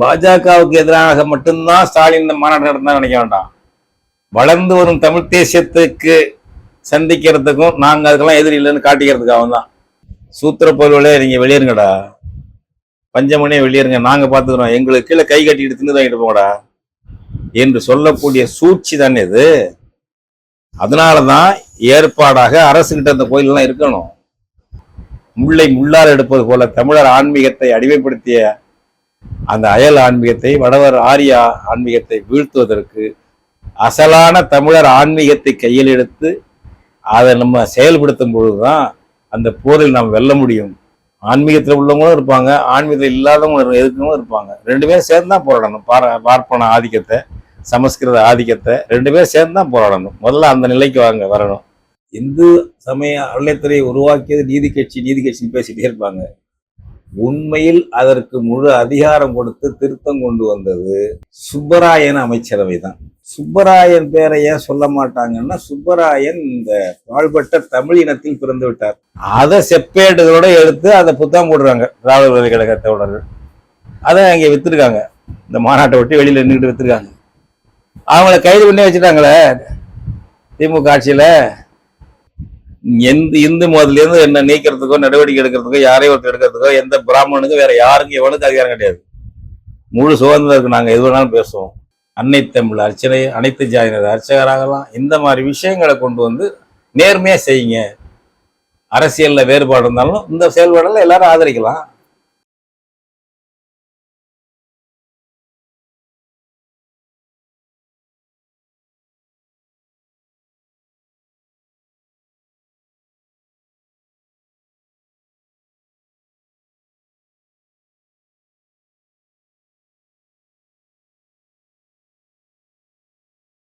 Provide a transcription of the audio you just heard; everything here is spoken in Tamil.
பாஜகவுக்கு எதிராக மட்டும்தான் ஸ்டாலின் இந்த மாநாடு நடந்தா நினைக்க வேண்டாம். வளர்ந்து வரும் தமிழ் தேசியத்துக்கு சந்திக்கிறதுக்கும் நாங்கள் அதுக்கெல்லாம் எதிரி இல்லைன்னு காட்டிக்கிறதுக்காக தான். சூத்திர பொருளே நீங்கள் வெளியேறுங்கடா. பஞ்சமணியே வெளியேறுங்க. நாங்கள் பார்த்துக்கிறோம். எங்களுக்கு கீழே கை கட்டிட்டு தின்னு வாங்கிட்டு போங்கடா. என்று சொல்லக்கூடிய சூழ்ச்சி தானே இது. அதனாலதான் ஏற்பாடாக அரசுகிட்ட அந்த கோயிலெல்லாம் இருக்கணும். முல்லை முள்ளார் எடுப்பது போல தமிழர் ஆன்மீகத்தை அடிமைப்படுத்திய அந்த அயல் ஆன்மீகத்தை வடவர் ஆரியா ஆன்மீகத்தை வீழ்த்துவதற்கு அசலான தமிழர் ஆன்மீகத்தை கையில் எடுத்து அதை நம்ம செயல்படுத்தும் பொழுதுதான் அந்த போரில் நாம் வெல்ல முடியும். ஆன்மீகத்தில் உள்ளவங்களும் இருப்பாங்க ஆன்மீகத்தில் இல்லாதவங்க எதுக்கவங்களும் இருப்பாங்க. ரெண்டு பேரும் சேர்ந்து தான் போராடணும். பார பார்ப்பன ஆதிக்கத்தை சமஸ்கிருத ஆதிக்கத்தை ரெண்டு பேரும் சேர்ந்து தான் போராடணும். முதல்ல அந்த நிலைக்கு வாங்க வரணும். இந்து சமய அறநிலையத்துறை உருவாக்கியது நீதி கட்சி நீதி கட்சின்னு பேசிட்டே இருப்பாங்க. உண்மையில் அதற்கு முழு அதிகாரம் கொடுத்து திருத்தம் கொண்டு வந்தது சுப்பராயன் அமைச்சரவை தான் சுப்பராயன் பேரை ஏன் சொல்ல மாட்டாங்கன்னா சுப்பராயன் இந்த பாழ்பட்ட தமிழ் இனத்தில் பிறந்து விட்டார். அதை செப்பேடுகளோட எடுத்து அதை புத்தகம் போடுறாங்க திராவிட பல்கலைக்கழக தோழர்கள். அதை அங்கே வித்துருக்காங்க. இந்த மாநாட்டை ஒட்டி வெளியில் நின்றுட்டு வித்துருக்காங்க. அவங்கள கைது பண்ணி வச்சுட்டாங்களே திமுக ஆட்சியில் எந்த இந்து மதத்திலேருந்து என்ன நீக்கிறதுக்கோ நடவடிக்கை எடுக்கிறதுக்கோ யாரையும் ஒருத்தர் எடுக்கிறதுக்கோ எந்த பிராமணனுக்கும் வேற யாருக்கும் எவனுக்கும் அதிகாரம் கிடையாது. முழு சுதந்திரம் இருக்கு நாங்கள் எது வேணாலும் பேசுவோம். அன்னை தமிழ் அர்ச்சனை அனைத்து ஜாதியினர் அர்ச்சகராகலாம். இந்த மாதிரி விஷயங்களை கொண்டு வந்து நேர்மையாக செய்யுங்க. அரசியலில் வேறுபாடு இருந்தாலும் இந்த செயல்பாடெல்லாம் எல்லாரும் ஆதரிக்கலாம்.